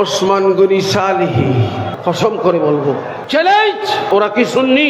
ওসমান গনি সালিহি। কসম করে বলব। চ্যালেঞ্জ ওরা কি শুননি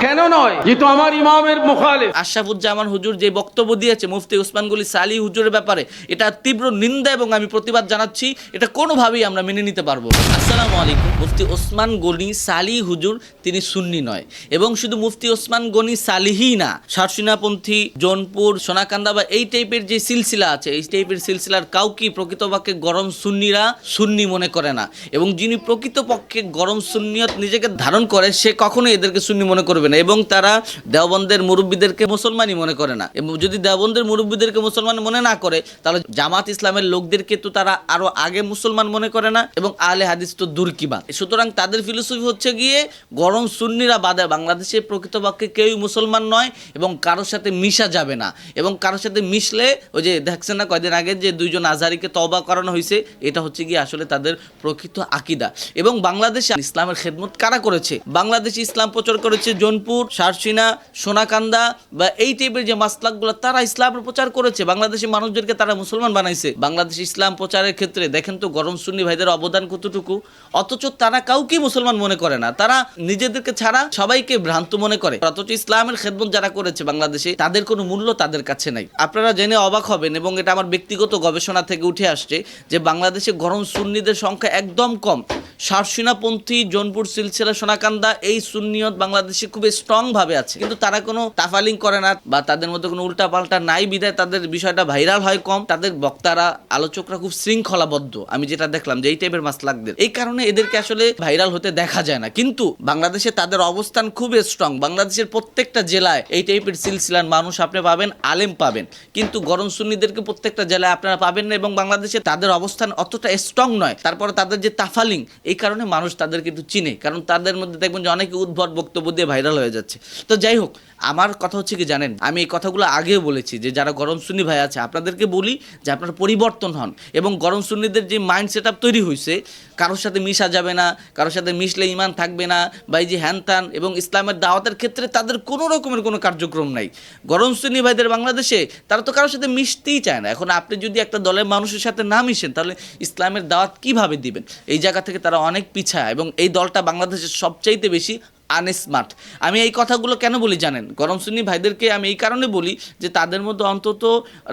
কেন নয়? যেহেতু আমার ইমামের মুখালেফ। আশরাফুজ্জামান হুজুর যে বক্তব্য দিয়েছে মুফতি ওসমান গলি সালি হুজুরের ব্যাপারে এটা তীব্র নিন্দা এবং আমি প্রতিবাদ জানাচ্ছি এটা কোনোভাবেই আমরা মেনে নিতে পারব। আসসালামু আলাইকুম। মুফতি ওসমান গনি সালি হুজুর তিনি সুন্নি নয়। এবং শুধু মুফতি ওসমান গনি সালিহি না সারসিনাপন্থী জোনপুর সোনাকান্দা বা এই টাইপের যে সিলসিলা আছে এই টাইপের সিলসিলার কাউকেই প্রকৃতপক্ষে গরম সুন্নিরা সুন্নি মনে করে না। এবং যিনি প্রকৃতপক্ষে গরম সুন্নিয়ত নিজেকে ধারণ করে, সে কখনোই এদেরকে সুন্নি মনে করবে না। এবং তারা দেওবন্দের মুরব্বীদেরকে মুসলমানই মনে করে না। এবং যদি দেওবন্দের মুরব্বীদেরকে মুসলমান মনে না করে, তাহলে জামাত ইসলামের লোকদেরকে তো তারা আরও আগে মুসলমান মনে করে না এবং আলে হাদিস তো দূর কি সুতরাং তাদের ফিলোসফি হচ্ছে গিয়ে গরম সুন্নিরা বাদে বাংলাদেশে প্রকৃতপক্ষে কেউই মুসলমান নয় এবং কারোর সাথে মিশা যাবে না। এবং কারোর সাথে মিশলে ওই যে দেখছেন না কয়দিন আগে যে দুইজন আজহারিকে তওবা করানো হয়েছে এটা হচ্ছে গিয়ে আসলে তাদের প্রকৃত আকিদা। এবং বাংলাদেশে ইসলামের খেদমত কারা করেছে? বাংলাদেশ ইসলাম প্রচার করেছে জোনপুর, সারসিনা, সোনাকান্দা বা এই টাইপের যে মাসলাকগুলো তারা ইসলামের প্রচার করেছে। বাংলাদেশের মানুষদেরকে তারা মুসলমান বানাইছে। বাংলাদেশ ইসলাম প্রচারের ক্ষেত্রে দেখেন তো গরম সুন্নি ভাইদের অবদান কতটুকু? অথচ তারা কাউকে মুসলমান মনে করে না। তারা নিজেদেরকে ছাড়া সবাইকে ভ্রান্ত মনে করে। অথচ ইসলামের খেদমত যারা করেছে বাংলাদেশে, তাদের কোনো মূল্য তাদের কাছে নাই। আপনারা জেনে অবাক হবেন এবং এটা আমার ব্যক্তিগত গবেষণা থেকে উঠে আসছে যে বাংলাদেশে গরম সুন্নিদের সংখ্যা একদম কম। সারসিনাপন্থী জোনপুর, সিলসিলা, সোনাকান্দা এই সুন্নিয়ত বাংলাদেশে খুব স্ট্রং ভাবে আছে। কিন্তু তারা কোনো তাফালিং করে না বা তাদের মধ্যে কোনো উল্টা পাল্টা নাই বিধায় তাদের বিষয়টা ভাইরাল হয় কম। তাদের বক্তারা, আলোচকরা খুব শৃঙ্খলাবদ্ধ। আমি যেটা দেখলাম যে এই টাইপের মাসলাকদের। এই কারণে এদেরকে আসলে ভাইরাল হতে দেখা যায় না। কিন্তু বাংলাদেশে তাদের অবস্থান খুব স্ট্রং বাংলাদেশের প্রত্যেকটা জেলায় এই টাইপের সিলসিলার মানুষ আপনি পাবেন, আলেম পাবেন। কিন্তু গরম সুন্নিদেরকে প্রত্যেকটা জেলায় আপনারা পাবেন না এবং বাংলাদেশে তাদের অবস্থান অতটা স্ট্রং নয়। তারপরে তাদের যে তাফালিং, এই কারণে মানুষ তাদেরকে একটু চিনে। কারণ তাদের মধ্যে দেখবেন যে অনেকে উদ্ভট বক্তব্য দিয়ে ভাইরাল হয়ে যাচ্ছে। তো যাই হোক, আমার কথা হচ্ছে কি জানেন, আমি এই কথাগুলো আগেও বলেছি যে যারা গরম সুন্নি ভাই আছে, আপনাদেরকে বলি যে আপনারা পরিবর্তন হন এবং গরম সুন্নিদের যে মাইন্ড সেট তৈরি হয়েছে কারোর সাথে মিশা যাবে না, কারোর সাথে মিশলে ইমান থাকবে না বা এই যে হ্যান ত্যান এবং ইসলামের দাওয়াতের ক্ষেত্রে তাদের কোনো রকমের কোনো কার্যক্রম নাই। গরম সুন্নি ভাইদের বাংলাদেশে তারা তো কারোর সাথে মিশতেই চায় না। এখন আপনি যদি একটা দলের মানুষের সাথে না মিশেন, তাহলে ইসলামের দাওয়াত কীভাবে দিবেন? এই জায়গা থেকে তারা অনেক পিছায় এবং এই দলটা বাংলাদেশের সবচাইতে বেশি আনস্মার্ট। আমি এই কথাগুলো কেন বলি জানেন? গরম সুন্নি ভাইদেরকে আমি এই কারণে বলি যে তাদের মধ্যে অন্তত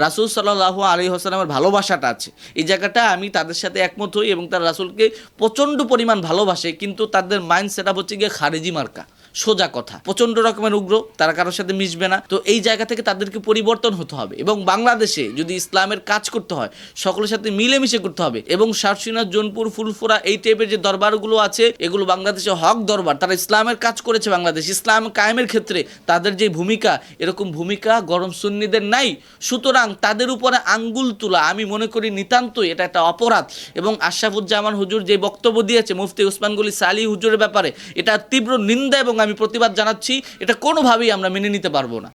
রাসুল সাল্লাহ আলী হোসালামের ভালোবাসাটা আছে। এই জায়গাটা আমি তাদের সাথে একমত হই এবং তারা রাসুলকে প্রচণ্ড পরিমাণ ভালোবাসে, কিন্তু তাদের মাইন্ড সেট হচ্ছে গিয়ে খারেজি মার্কা। সোজা কথা। প্রচণ্ড রকমের উগ্র, তারা কারোর সাথে মিশবে না। তো এই জায়গা থেকে তাদেরকে পরিবর্তন হতে হবে এবং বাংলাদেশে যদি ইসলামের কাজ করতে হয়, সকলের সাথে মিলেমিশে করতে হবে এবং সারসিনা জোনপুর, ফুলফুরা এই টাইপের যে দরবারগুলো আছে, এগুলো বাংলাদেশে হক দরবার, তারা ইসলামের কাজ করেছে বাংলাদেশ। ইসলাম কায়েমের ক্ষেত্রে তাদের যে ভূমিকা, এরকম ভূমিকা গরম সুন্নিদের নাই। সুতরাং তাদের উপরে আঙ্গুল তোলা, আমি মনে করি নিতান্তই এটা একটা অপরাধ। এবং আশরাফুজ্জামান হুজুর যে বক্তব্য দিয়েছে, মুফতি ওসমান গলি সালি হুজুরের ব্যাপারে, এটা তীব্র নিন্দা এবং আমি প্রতিবাদ জানাচ্ছি এটা কোনোভাবেই আমরা মেনে নিতে পারব না।